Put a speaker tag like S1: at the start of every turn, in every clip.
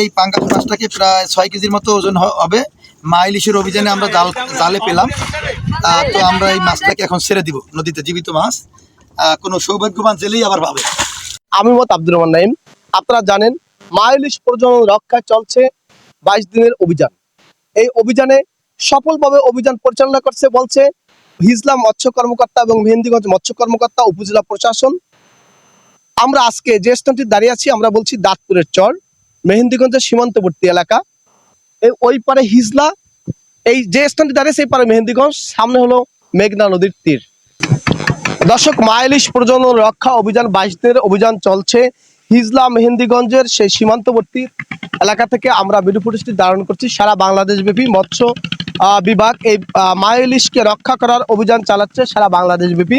S1: এই পাঙ্গাস মাছটাকে প্রায় ছয় কেজির মতো ওজন হবে। মা ইলিশের অভিযানে আমরা জাল, জালে পেলাম। তো আমরা এই মাছটাকে এখন ছেড়ে দিব, নদীতে জীবিত মাছ। কোনো সৌভাগ্যবান জেলেই আবার পাবে।
S2: আমি মত আব্দুর রহমান নাইম আপনারা জানেন মাইলিশ প্রজনন রক্ষায় চলছে বাইশ দিনের অভিযান। এই অভিযানে সফলভাবে অভিযান পরিচালনা করছে বলছে হিজলা মৎস্য কর্মকর্তা এবং মেহেন্দিগঞ্জ মৎস্য কর্মকর্তা, উপজেলা প্রশাসন। আমরা আজকে যে স্থানটি দাঁড়িয়ে আছি, আমরা বলছি দাঁতপুরের চর। মেহেন্দিগঞ্জের সীমান্তবর্তী এলাকা। এই ওই পারে হিজলা এই যে স্থানটি দাঁড়িয়ে সেই পারে মেহেন্দিগঞ্জ সামনে হলো মেঘনা নদীর তীর। দর্শক মাইলিশ প্রজনন রক্ষা অভিযান বাইশ দিনের অভিযান চলছে। হিজলা মেহেন্দিগঞ্জের সেই সীমান্তবর্তী এলাকা থেকে আমরা ভিডিও ফুটেজটি ধারণ করছি। সারা বাংলাদেশ ব্যাপী মৎস্য বিভাগ এই আহ, মাইলিশকে রক্ষা করার অভিযান চালাচ্ছে সারা বাংলাদেশ ব্যাপী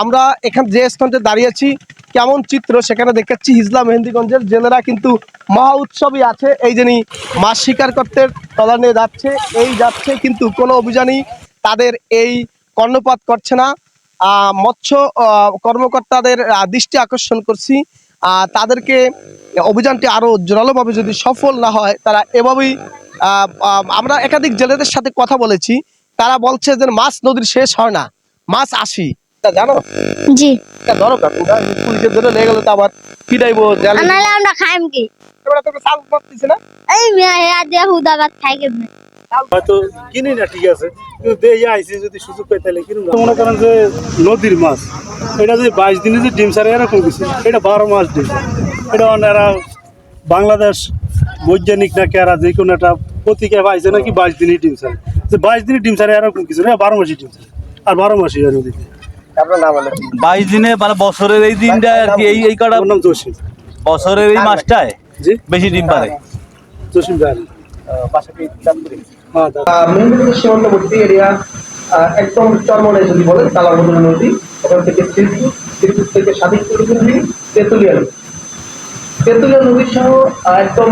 S2: আমরা এখানে যে স্থানতে দাঁড়িয়েছি কেমন চিত্র সেখানে দেখাচ্ছি হিজলা মেহেন্দিগঞ্জের জেলেরা কিন্তু মহা উৎসবই আছে। এই যিনি মাছ শিকার করতে তলা নিয়ে যাচ্ছে, এই যাচ্ছে কিন্তু কোনো অভিযানই তাদের এই কর্ণপাত করছে না। মৎস্য কর্মকর্তাদের দৃষ্টি আকর্ষণ করছি। তাদেরকে অভিযানটি আরও জোরালোভাবে যদি সফল না হয়, তারা এভাবেই আমরা একাধিক জেলেদের সাথে কথা বলেছি। তারা বলছে যে মাছ নদীর শেষ হয় না, মাছ আসি। তা জানো?
S3: জি।
S2: তা ধরো কা তোমরা পুলিশে ধরে লেগে গেলে তো আবার পিটাইবো জালে
S3: আর আমরা খাইম কি?
S2: এবার তোকে সাল করতেছে না?
S3: এই মিয়া দিয়ে হুদাবাদ খাই
S4: হয়তো কিনি না ঠিক আছে। কিন্তু যদি সুযোগ পাই তাহলে কিনুন। মনে করেন যে নদীর মাছ এটা যে বাইশ দিনে যে ডিম সারে এরকম কিছু এটা বারো মাস ডিম। এটা ওনারা বাংলাদেশ বৈজ্ঞানিক না কেরা যে কোনো একটা পত্রিকা পাইছে নাকি বাইশ দিনই ডিম সারে যে বাইশ দিনে ডিম সারে এরকম কিছু না। বারো মাসই ডিম সারে আর বারো মাসই নদীতে।
S5: বাইশ দিনে মানে বছরের এই দিনটা আর কি এই এই কটা
S4: আমার নাম জসিম।
S5: বছরের এই মাসটায়
S4: জি।
S5: বেশি ডিম পারে
S4: হ্যাঁ
S2: সীমান্তবর্তী এরিয়া একদম চরমনে যদি বলেন কালাবদল নদী ওখান থেকে শ্রীপুর শ্রীপুর থেকে সাদিকপুর নদী তেঁতুলিয়া নদী। তেঁতুলিয়া নদী সহ একদম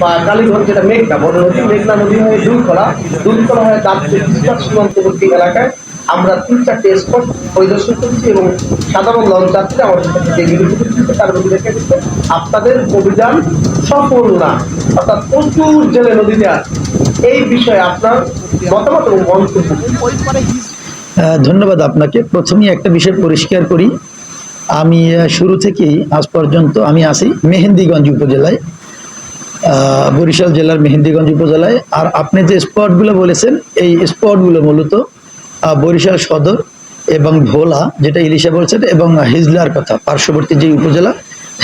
S2: বা কালীগঞ্জ যেটা মেঘনা বড় নদী মেঘনা নদী হয়ে দুলখলা। দুলখলা হয়ে দাঁতপুর তিস্তার সীমান্তবর্তী এলাকায় আমরা তিন চারটে স্পট পরিদর্শন করছি এবং সাধারণ লঞ্চ যাত্রী আমাদের সাথে যে করছে তার মধ্যে দেখা গেছে আপনাদের অভিযান সফল না। অর্থাৎ প্রচুর জেলে নদীতে আছে। এই বিষয়ে আপনার মতামত এবং মন্তব্য।
S6: ধন্যবাদ আপনাকে। প্রথমেই একটা বিষয় পরিষ্কার করি। আমি শুরু থেকেই আজ পর্যন্ত আমি আছি মেহেন্দিগঞ্জ উপজেলায় বরিশাল জেলার মেহেন্দিগঞ্জ উপজেলায়। আর আপনি যে স্পটগুলো বলেছেন, এই স্পটগুলো মূলত বরিশাল সদর এবং ভোলা, যেটা ইলিশা বলছেন, এবং হিজলার কথা, পার্শ্ববর্তী যে উপজেলা,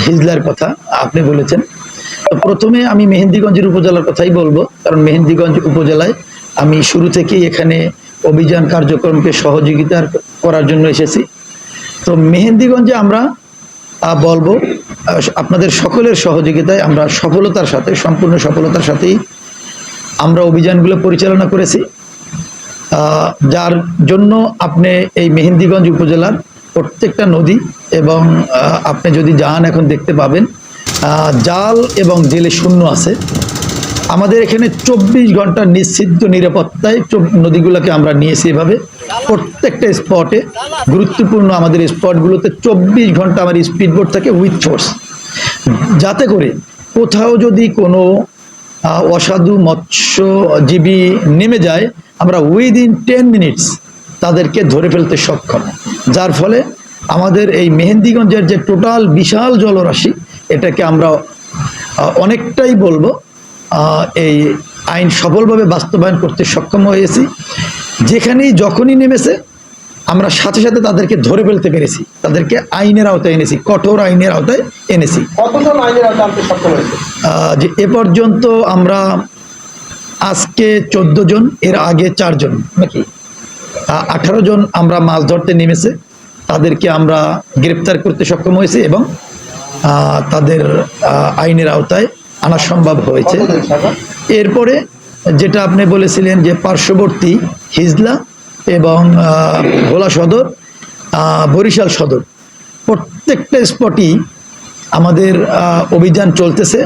S6: হিজলার কথা আপনি বলেছেন। প্রথমে আমি মেহেন্দিগঞ্জের উপজেলার কথাই বলব, কারণ মেহেন্দিগঞ্জ উপজেলায় আমি শুরু থেকেই এখানে অভিযান কার্যক্রমকে সহযোগিতার করার জন্য এসেছি। তো মেহেন্দিগঞ্জে আমরা বলব আপনাদের সকলের সহযোগিতায় আমরা সফলতার সাথে, সম্পূর্ণ সফলতার সাথেই আমরা অভিযানগুলো পরিচালনা করেছি। যার জন্য আপনি এই মেহেন্দিগঞ্জ উপজেলার প্রত্যেকটা নদী এবং আপনি যদি যান এখন দেখতে পাবেন জাল এবং জেলে শূন্য আছে। আমাদের এখানে চব্বিশ ঘণ্টা নিশ্চিত নিরাপত্তায় নদীগুলোকে আমরা নিয়েছি এভাবে। প্রত্যেকটা স্পটে গুরুত্বপূর্ণ আমাদের স্পটগুলোতে চব্বিশ ঘণ্টা আমার স্পিড বোট থাকে উইথ ফোর্স। যাতে করে কোথাও যদি কোনো অসাধু মৎস্যজীবী নেমে যায়, আমরা উইদিন টেন মিনিটস তাদেরকে ধরে ফেলতে সক্ষম। যার ফলে আমাদের এই মেহেন্দিগঞ্জের যে টোটাল বিশাল জলরাশি, এটাকে আমরা অনেকটাই বলব এই আইন সফলভাবে বাস্তবায়ন করতে সক্ষম হয়েছি। যেখানেই যখনই নেমেছে, আমরা সাথে সাথে তাদেরকে ধরে ফেলতে পেরেছি। তাদেরকে আইনের আওতায় এনেছি, কঠোর আইনের আওতায় এনেছি।
S2: কতজন আইনের আওতায় আনতে সক্ষম হয়েছে?
S6: যে এ পর্যন্ত আমরা আজকে চোদ্দ জন এর আগে চারজন নাকি? আঠারো জন আমরা মাছ ধরতে নেমেছে। তাদেরকে আমরা গ্রেপ্তার করতে সক্ষম হয়েছি এবং তাদের আইনের আওতায় আনা সম্ভব হয়েছে। এরপরে যেটা আপনি বলেছিলেন যে পার্শ্ববর্তী হিজলা এবং ভোলা সদর বরিশাল সদর প্রত্যেকটা স্পটই আমাদের অভিযান চলতেছে।